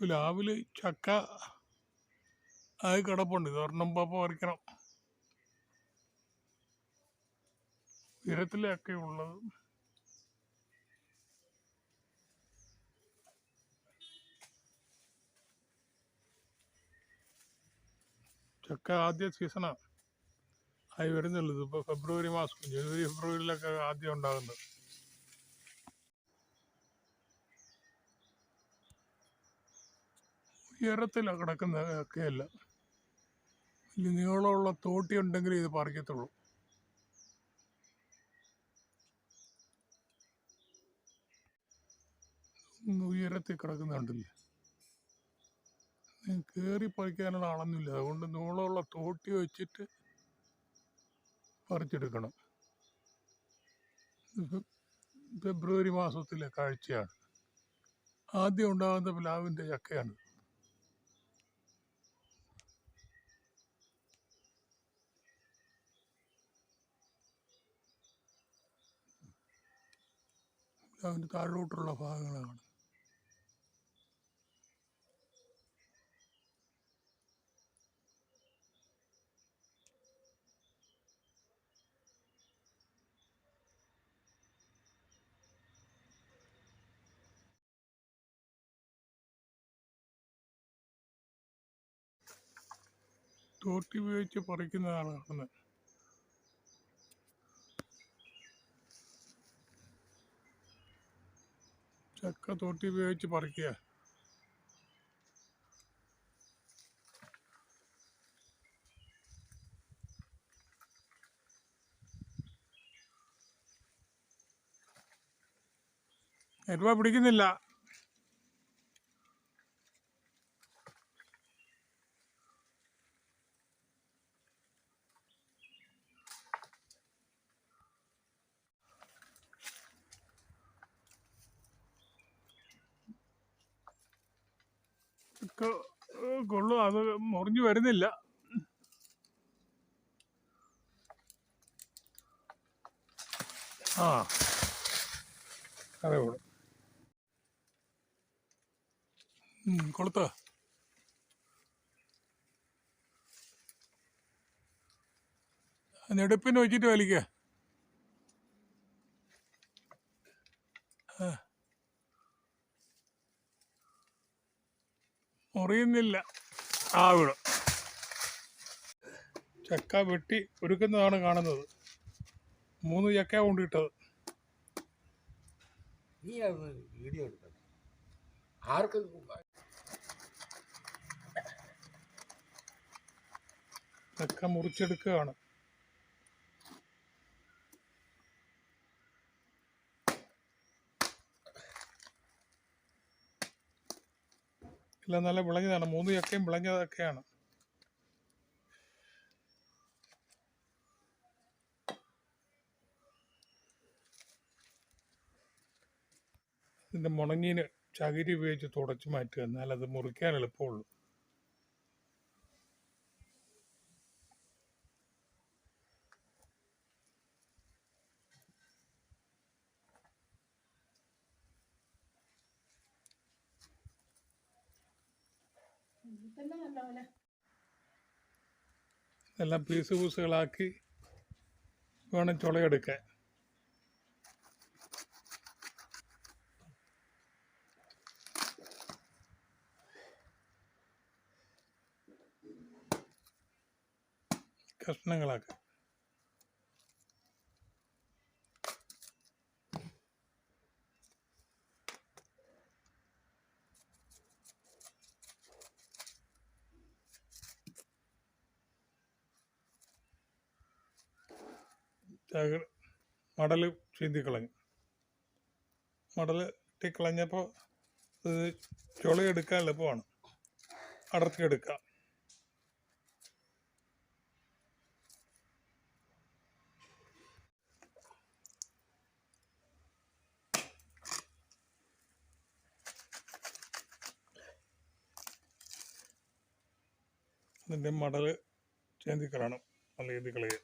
പ്ലാവിൽ ചക്ക. ആയി കിടപ്പുണ്ട്. ഇത് ഒരെണ്ണം പാപ്പ പറിക്കണം. ഉയരത്തിലൊക്കെ ഉള്ളത്. ചക്ക ആദ്യ സീസണാണ് ആയി വരുന്നുള്ളത് ഇപ്പോൾ ഫെബ്രുവരി മാസം. ജനുവരി ഫെബ്രുവരിയിലൊക്കെ ആദ്യം ഉണ്ടാകുന്നത്. ഉയരത്തിലാണ് കിടക്കുന്ന ഒക്കെയല്ല വലിയ നീളമുള്ള തോട്ടി ഉണ്ടെങ്കിൽ ഇത് പറിക്കത്തുള്ളൂ. ഉയരത്തിൽ കിടക്കുന്നുണ്ടല്ലേ കയറി പറിക്കാനുള്ള ആളൊന്നുമില്ല. അതുകൊണ്ട് നീളമുള്ള തോട്ടി വെച്ചിട്ട് പറിച്ചെടുക്കണം. ഫെബ്രുവരി മാസത്തിലെ കാഴ്ചയാണ്. ആദ്യം ഉണ്ടാകുന്ന പ്ലാവിന്റെ ചക്കയാണ് പ്ലാവിന്റെ താഴോട്ടുള്ള ഭാഗങ്ങളാണ്. തോട്ടി ഉപയോഗിച്ച് പറിക്കുന്നതാണ് കാണുന്നത് ചക്ക തോട്ടി ഉപയോഗിച്ച് പറിക്കുക. നെരുവ പിടിക്കുന്നില്ല. കൊള്ളും. അത് മുറിഞ്ഞു വരുന്നില്ല. ആ. അതേ ഉള്ളു. കൊളുത്ത. വെച്ചിട്ട് വലിക്കുക മുറിയുന്നില്ല. ആ വീടും. ചക്ക വെട്ടി ഒരുക്കുന്നതാണ് കാണുന്നത്. മൂന്ന് ചക്ക കൊണ്ടിട്ടത് നീ വീഡിയോ എടുക്കണം ആർക്കും ചക്ക മുറിച്ചെടുക്കുകയാണ്. എല്ലാം നല്ല വിളഞ്ഞതാണ്. മൂന്ന് ചക്കയും വിളഞ്ഞതൊക്കെയാണ്. ഇതിന്റെ മുണങ്ങീന് ചകിരി ഉപയോഗിച്ച് തുടച്ചു മാറ്റുക എന്നാൽ അത് മുറിക്കാൻ എളുപ്പമുള്ളൂ. എല്ലാം പീസ് പീസുകളാക്കി വേണം ചുളയെടുക്കാൻ. കഷ്ണങ്ങളാക്കി. മടൽ ചീന്തിക്കളഞ്ഞു മടൽ കളഞ്ഞപ്പോൾ ഇത് ചുളയെടുക്കാൻ എളുപ്പമാണ്. അടർത്തിയെടുക്കാം അതിന്റെ മടൽ ചേന്തിക്കളാണ് നല്ല രീതി കളയുക.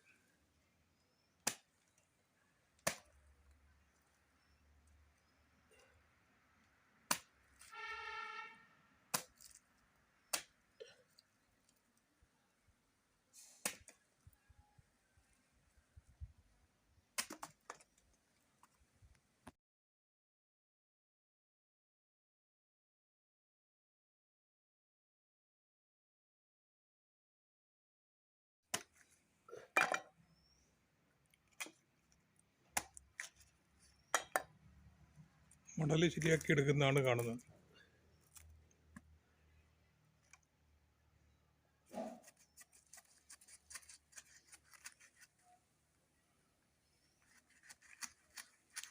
മടൽ ശരിയാക്കി എടുക്കുന്നതാണ് കാണുന്നത്.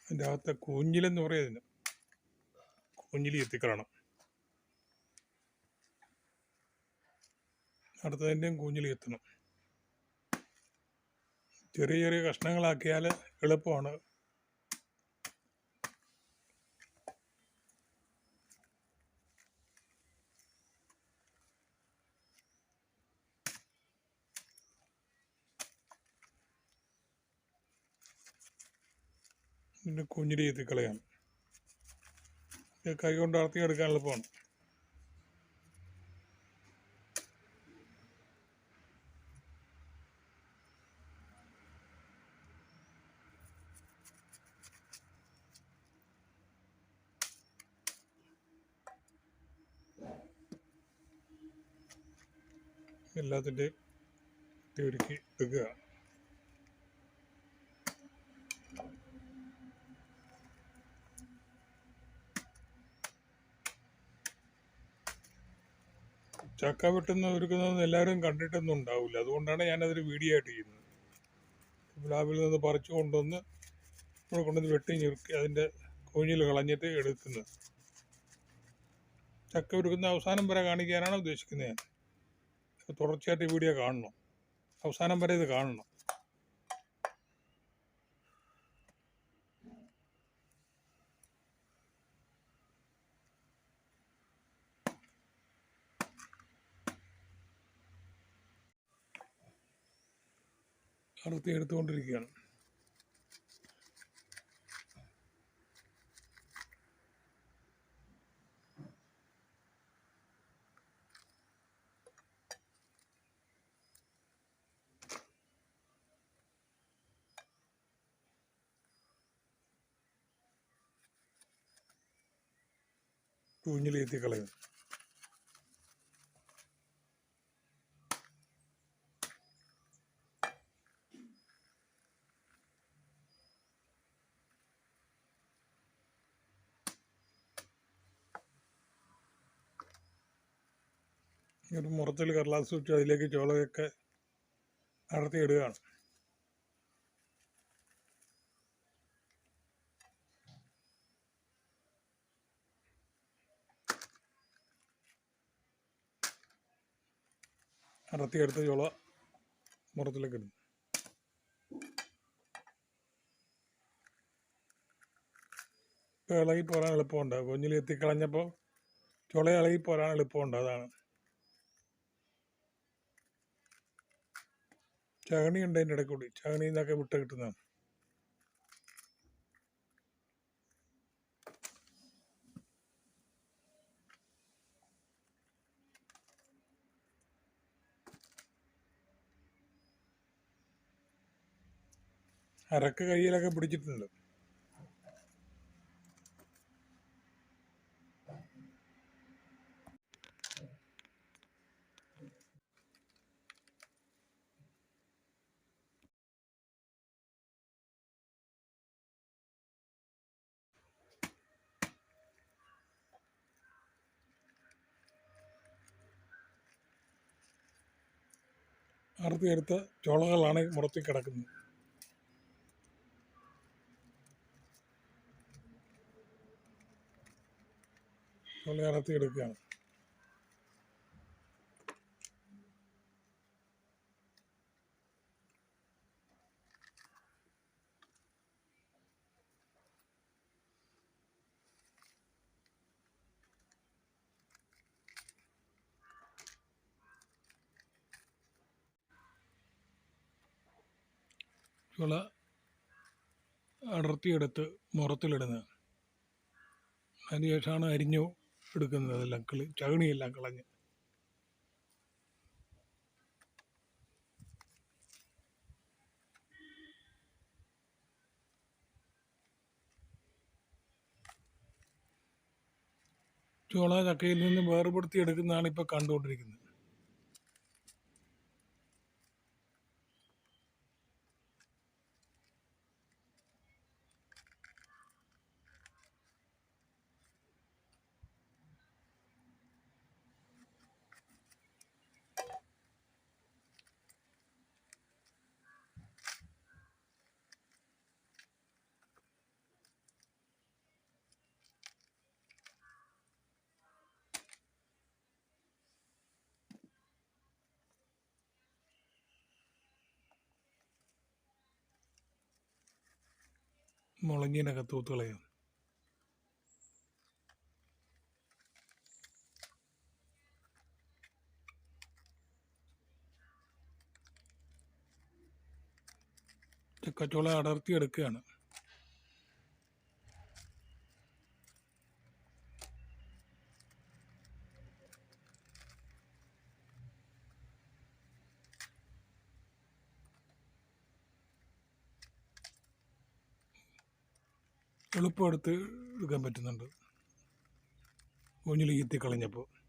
അതിന്റെ അകത്തെ കൂഞ്ഞിലെന്ന് പറയുന്നതിന് കൂഞ്ഞിലി എത്തിക്കളണം അടുത്തതിന്റെയും കൂഞ്ഞിലി എത്തണം. ചെറിയ ചെറിയ കഷ്ണങ്ങളാക്കിയാൽ എളുപ്പമാണ്. ഇതിന്റെ കുഞ്ഞിരി ചെയ്ത് കളയാം കൈ കൊണ്ട് അടർത്തി എടുക്കാൻ എളുപ്പമാണ് എല്ലാത്തിന്റെയും ഒരുക്കി എടുക്കുക ചക്ക വെട്ടുന്ന ഒരുക്കുന്നതെന്ന് എല്ലാവരും കണ്ടിട്ടൊന്നും ഉണ്ടാവില്ല. അതുകൊണ്ടാണ് ഞാനതൊരു വീഡിയോ ആയിട്ട് ചെയ്യുന്നത്. പ്ലാവിൽ നിന്ന് പറിച്ചു കൊണ്ടുവന്ന് നമ്മൾ കൊണ്ടുവന്ന് വെട്ടി ഞെരുക്കി അതിന്റെ കുഞ്ഞിൽ കളഞ്ഞിട്ട് എടുക്കുന്നത്. ചക്ക ഒരുക്കുന്ന അവസാനം വരെ കാണിക്കാനാണ് ഉദ്ദേശിക്കുന്നത് ഞാൻ. തുടർച്ചയായിട്ട് വീഡിയോ കാണണം. അവസാനം വരെ ഇത് കാണണം. അറുത്തി എടുത്തുകൊണ്ടിരിക്കുകയാണ്. കുഞ്ഞിലെത്തി കളയും. ഒരു മുറത്തിൽ കടലാസ് വെച്ച് അതിലേക്ക് ചോളയൊക്കെ നടത്തിയിടുകയാണ് ഇടുകയാണ് അടർത്തി എടുത്ത ചോള മുറത്തിലേക്ക് ഇടുന്നു. ഇളകി പോരാൻ എളുപ്പമുണ്ട്. കുഞ്ഞിൽ എത്തിക്കളഞ്ഞപ്പോൾ ചുള ഇളകി പോരാൻ എളുപ്പമുണ്ട്. അതാണ്. ചകണി ഉണ്ട് അതിന്റെ ഇടയ്ക്ക് കൂടി ചകണിയിൽ നിന്നൊക്കെ മുട്ട കിട്ടുന്നതാണ്. അരക്ക് കയ്യിലൊക്കെ പിടിച്ചിട്ടുണ്ട്. അറുത്തി എടുത്ത ചോളകളാണ് മുറത്തിൽ കിടക്കുന്നത്. ചോള അറുത്തി ചുള അടർത്തിയെടുത്ത് മുറത്തിലിടുന്നത്. അതിനുശേഷമാണ് അരിഞ്ഞു എടുക്കുന്നത് അതെല്ലാം കിളി ചകണിയെല്ലാം കളഞ്ഞ്. ചോള ചക്കയിൽ നിന്ന് വേർപെടുത്തി എടുക്കുന്നതാണ് ഇപ്പോൾ കണ്ടുകൊണ്ടിരിക്കുന്നത്. മുളഞ്ഞിനൊക്കെ തൂത്ത് ചക്കച്ചോള അടർത്തി എളുപ്പം എടുത്ത് എടുക്കാൻ പറ്റുന്നുണ്ട്. കുഞ്ഞിൽ കളഞ്ഞപ്പോൾ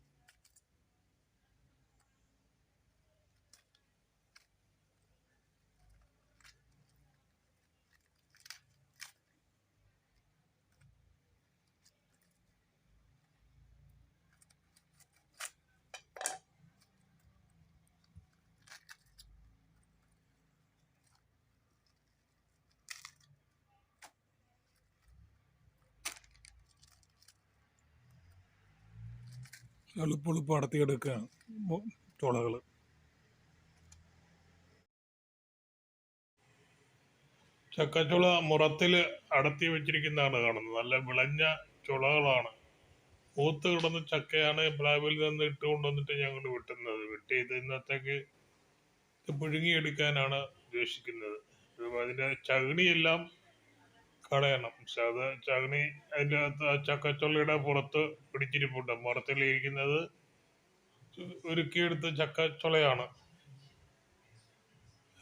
എളുപ്പം എളുപ്പം അടത്തിയെടുക്കുകയാണ് ചോളകൾ ചക്കച്ചുള മുറത്തിൽ അടത്തി വെച്ചിരിക്കുന്നതാണ് കാണുന്നത്. നല്ല വിളഞ്ഞ ചുളകളാണ്. പൂത്ത് കിടന്ന ചക്കയാണ് പ്ലാവിൽ നിന്ന് ഇട്ട് കൊണ്ടുവന്നിട്ട് ഞങ്ങൾ വെട്ടുന്നത്. വെട്ടി ഇത് ഇന്നത്തേക്ക് പുഴുങ്ങിയെടുക്കാനാണ് ഉദ്ദേശിക്കുന്നത്. അതിന്റെ ചകിണിയെല്ലാം കളയണം. പക്ഷെ അത് ചകിണി അതിന്റെ അകത്ത് ആ ചക്കച്ചുള്ളിയുടെ പുറത്ത് പിടിച്ചിരിപ്പുണ്ട്. മുറത്തിലിരിക്കുന്നത് ഒരുക്കിയെടുത്ത ചക്കച്ചുളയാണ്.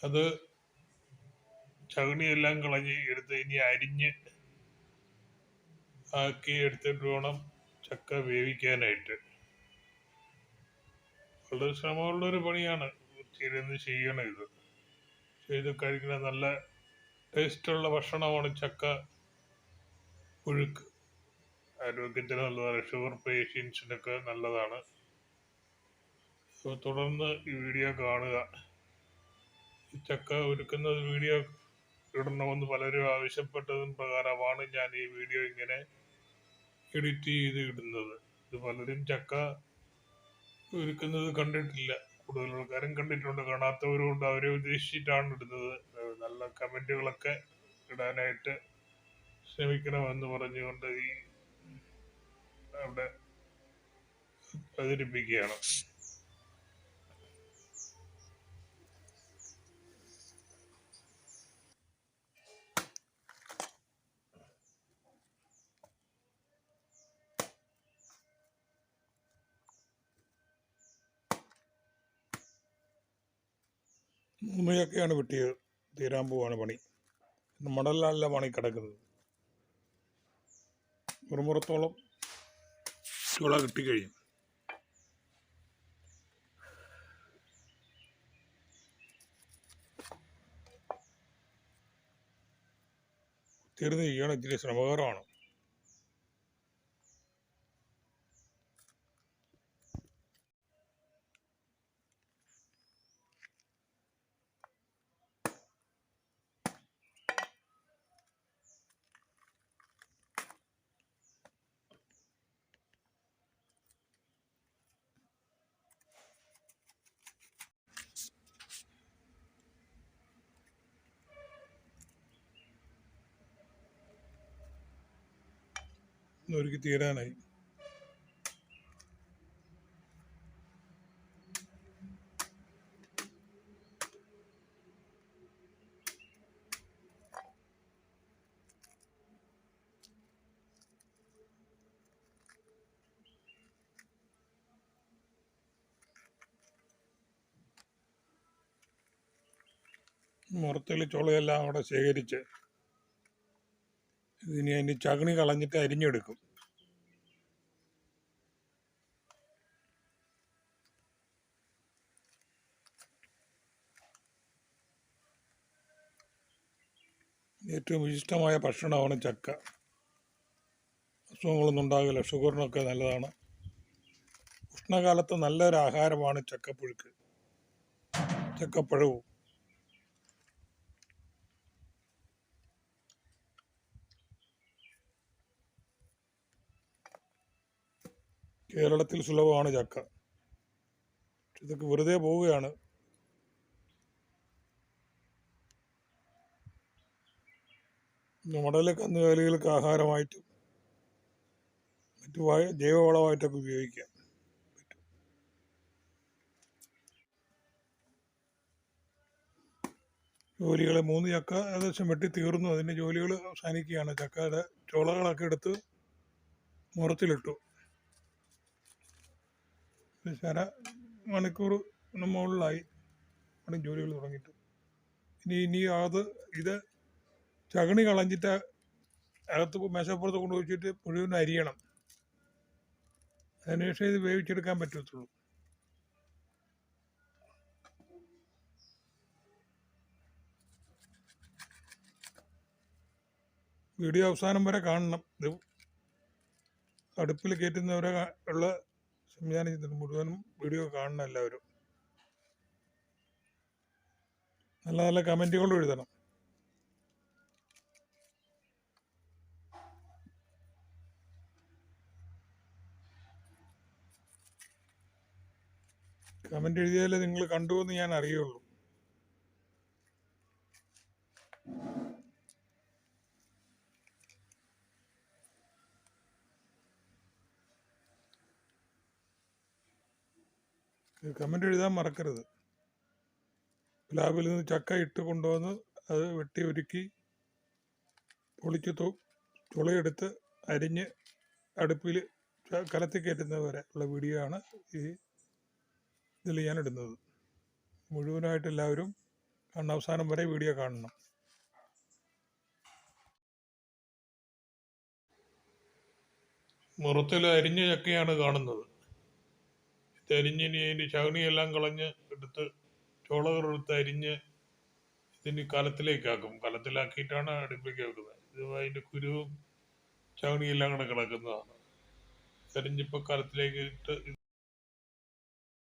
അത് ചകിണിയെല്ലാം കളഞ്ഞ് എടുത്ത് ഇനി അരിഞ്ഞ് ആക്കി എടുത്തിട്ട് വേണം ചക്ക വേവിക്കാനായിട്ട്. വളരെ ശ്രമമുള്ളൊരു പണിയാണ്. ചെയ്യണം ഇത്. ചെയ്ത് കഴിക്കുന്ന നല്ല ടേസ്റ്റുള്ള ഭക്ഷണമാണ് ചക്ക പുഴുക്ക്. ആരോഗ്യത്തിന് നല്ലതാണ്. ഷുഗർ പേഷ്യൻസിനൊക്കെ നല്ലതാണ്. തുടർന്ന് ഈ വീഡിയോ കാണുക. ഈ ചക്ക ഒരുക്കുന്ന വീഡിയോ ഇടണമെന്ന് പലരും ആവശ്യപ്പെട്ടതും പ്രകാരമാണ് ഞാൻ ഈ വീഡിയോ ഇങ്ങനെ എഡിറ്റ് ചെയ്ത് ഇടുന്നത്. ഇത് പലരും ചക്ക ഒരുക്കുന്നത് കണ്ടിട്ടില്ല. കൂടുതൽ ആൾക്കാരും കണ്ടിട്ടുണ്ട്. കാണാത്തവരും ഉണ്ട്. അവരെ ഉദ്ദേശിച്ചിട്ടാണ് ഇടുന്നത്. നല്ല കമന്റുകളൊക്കെ ഇടാനായിട്ട് ശ്രമിക്കണമെന്ന് പറഞ്ഞുകൊണ്ട് ഈ അവിടെ അവതരിപ്പിക്കുകയാണ്. ഉമ്മയൊക്കെയാണ് വെട്ടിയത്. തീരാൻ പോവാണ് പണി. മണലിലല്ല പണി കിടക്കുന്നത്. മുറുമുറത്തോളം ചുള കിട്ടിക്കഴിയും തീർന്നിരിക്കുകയാണ് ഇത്തിരി ശ്രമകരമാണ്. ഒരുക്കി തീരാനായി. മുറത്തിൽ ചുളയെല്ലാം അവിടെ ശേഖരിച്ച് ഇതിനി അതിന്റെ ചകിണി കളഞ്ഞിട്ട് അരിഞ്ഞെടുക്കും. ഏറ്റവും വിശിഷ്ടമായ ഭക്ഷണമാണ് ചക്ക. അസുഖങ്ങളൊന്നും ഉണ്ടാകില്ല. ഷുഗറിനൊക്കെ നല്ലതാണ്. ഉഷ്ണകാലത്ത് നല്ലൊരു ആഹാരമാണ് ചക്കപ്പുഴുക്ക്. ചക്കപ്പഴവും. കേരളത്തിൽ സുലഭമാണ് ചക്ക. ഇതൊക്കെ വെറുതെ പോവുകയാണ്. നമ്മുടെ കന്നുകാലികൾക്ക് ആഹാരമായിട്ടും മറ്റു ജൈവവളമായിട്ടൊക്കെ ഉപയോഗിക്കാം ജോലികളെ മൂന്ന് ചക്ക ഏകദേശം വെട്ടി തീർന്നു അതിന്റെ ജോലികൾ അവസാനിക്കുകയാണ്. ചക്കയുടെ ചുളകളൊക്കെ എടുത്ത് മുറത്തിലിട്ടു. ശര മണിക്കൂർ മുകളിലായി അവിടെ ജോലികൾ തുടങ്ങിയിട്ട്. ഇനി ഇനി അത് ഇത് ചകണി കളഞ്ഞിട്ട് അകത്ത് മേശപ്പുറത്ത് കൊണ്ടു വെച്ചിട്ട് മുഴുവൻ അരിയണം. അതിനുശേഷം ഇത് വേവിച്ചെടുക്കാൻ പറ്റത്തുള്ളൂ. വീഡിയോ അവസാനം വരെ കാണണം. ഇത് അടുപ്പിൽ കയറ്റുന്നവരെ ഉള്ള സംവിധാനം ചെയ്തിട്ട് മുഴുവനും വീഡിയോ കാണണം എല്ലാവരും നല്ല നല്ല കമന്റുകളും എഴുതണം. കമന്റ് എഴുതിയാലേ നിങ്ങൾ കണ്ടുവെന്ന് ഞാൻ അറിയുള്ളൂ. കമന്റ് എഴുതാൻ മറക്കരുത്. പ്ലാവിൽ നിന്ന് ചക്ക ഇട്ട് കൊണ്ടുവന്ന് അത് വെട്ടി ഒരുക്കി പൊളിച്ച് തു തുളയെടുത്ത് അരിഞ്ഞ് അടുപ്പിൽ കലത്തി കയറ്റുന്നത് വരെ ഉള്ള വീഡിയോ ആണ് ഈ ഇതിൽ ഞാൻ ഇടുന്നത്. മുഴുവനായിട്ട് എല്ലാവരും അവസാനം വരെ വീഡിയോ കാണണം. മുറത്തിൽ അരിഞ്ഞ ചക്കയാണ് കാണുന്നത്. ഇത് അരിഞ്ഞിനി അതിന്റെ ചകണിയെല്ലാം കളഞ്ഞ് എടുത്ത് ചോളകറെടുത്ത് അരിഞ്ഞ് ഇതിന് കലത്തിലേക്കാക്കും. കലത്തിലാക്കിയിട്ടാണ് അടുപ്പിലേക്ക് വെക്കുന്നത്. ഇത് അതിന്റെ കുരുവും ചകണിയെല്ലാം കൂടെ കിടക്കുന്നതാണ്. അരിഞ്ഞിപ്പോൾ കലത്തിലേക്ക് ഇട്ട്